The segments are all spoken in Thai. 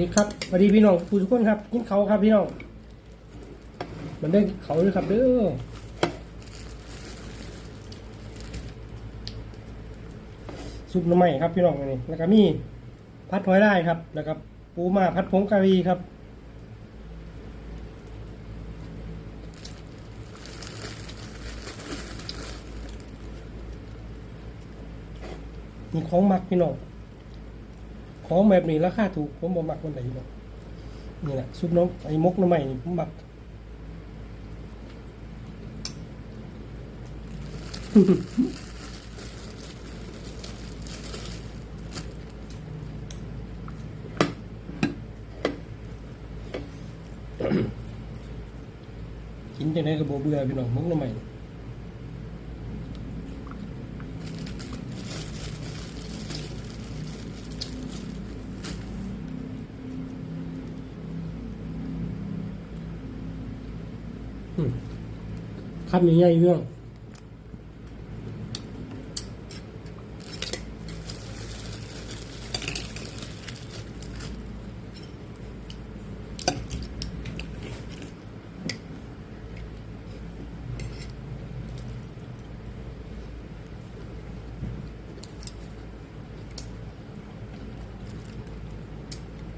ดีครับสวัสดีพี่น้องผู้ทุกคนครับกินเขาครับพี่น้องมันได้เขาเลยครับเด้อซุปน้ำใหม่ครับพี่น้องนนี้แล้วก็มีพัดหอยได้ครับ แล้วก็ปูมาพัดผงกะหรี่ครับมีของมักพี่น้อง ของแบบนี้ราคาถูกผมบ่มักคนไหนหรอกนี่แหละซุปน้ำไอ้มกน้ำใหม่นี่ผมมักกินจังไดก็บ่เบื่อพี่น้องมกน้ำใหม่ คำใหญ่เรื่อง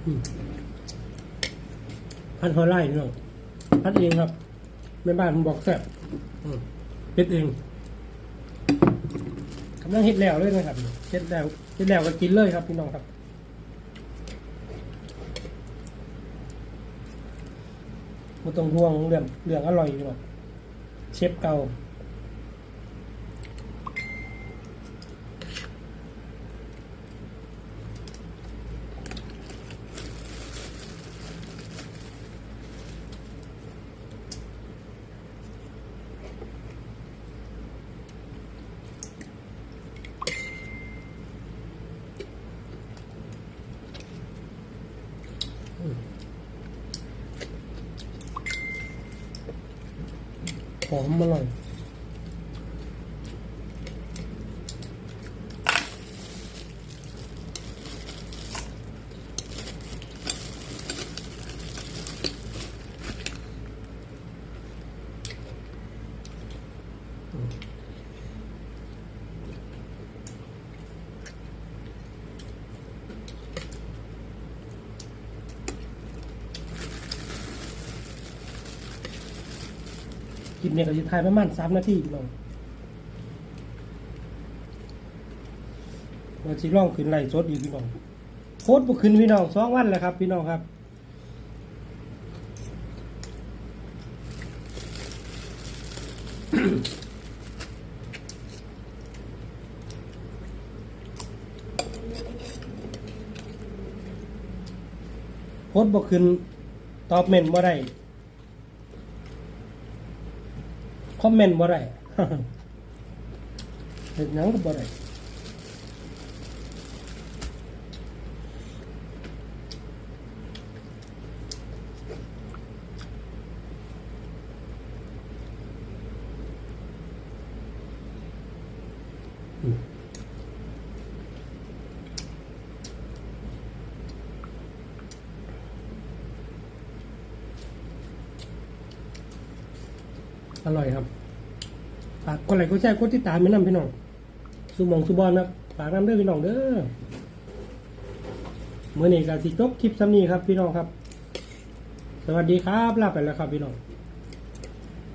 อืมพันหอยไล่เนาะพัดเองครับ ม่บ้านผมบอกแซ่บอืมเฮ็ดเองกำลังเฮ็ดแล้วเลยนะครับเฮ็ดแล้วเฮ็ดแล้วก็กินเลยครับพี่น้องครับไม่ต้องห่วงเรื่องเรื่องอร่อยหรอกเชฟเก่า ห คลิปนี้ก็จะถ่ายประมาณสามนาทีพี่น้องว่าสิร้องขึ้นไล่สดอีกพี่น้องโคตรบุขึ้นพี่น้องสองวันแล้วครับ พี่น้องครับโพสต์บอกขึ้นตอบเมนบ่ได้ คอมเมนต์บ่ได้เห็นยังก็บ่ได้อืม อร่อยครับฝากคนไหนก็แช่กดติดตามไม่นำพี่น้องสุมองสุบอลครับฝากนำเด้อพี่น้องเด้อเมื่อนี้ก็สิจบคลิปซ้ำนี้ครับ พี่น้องครับ สวัสดีครับลาไปแล้วครับพี่น้อง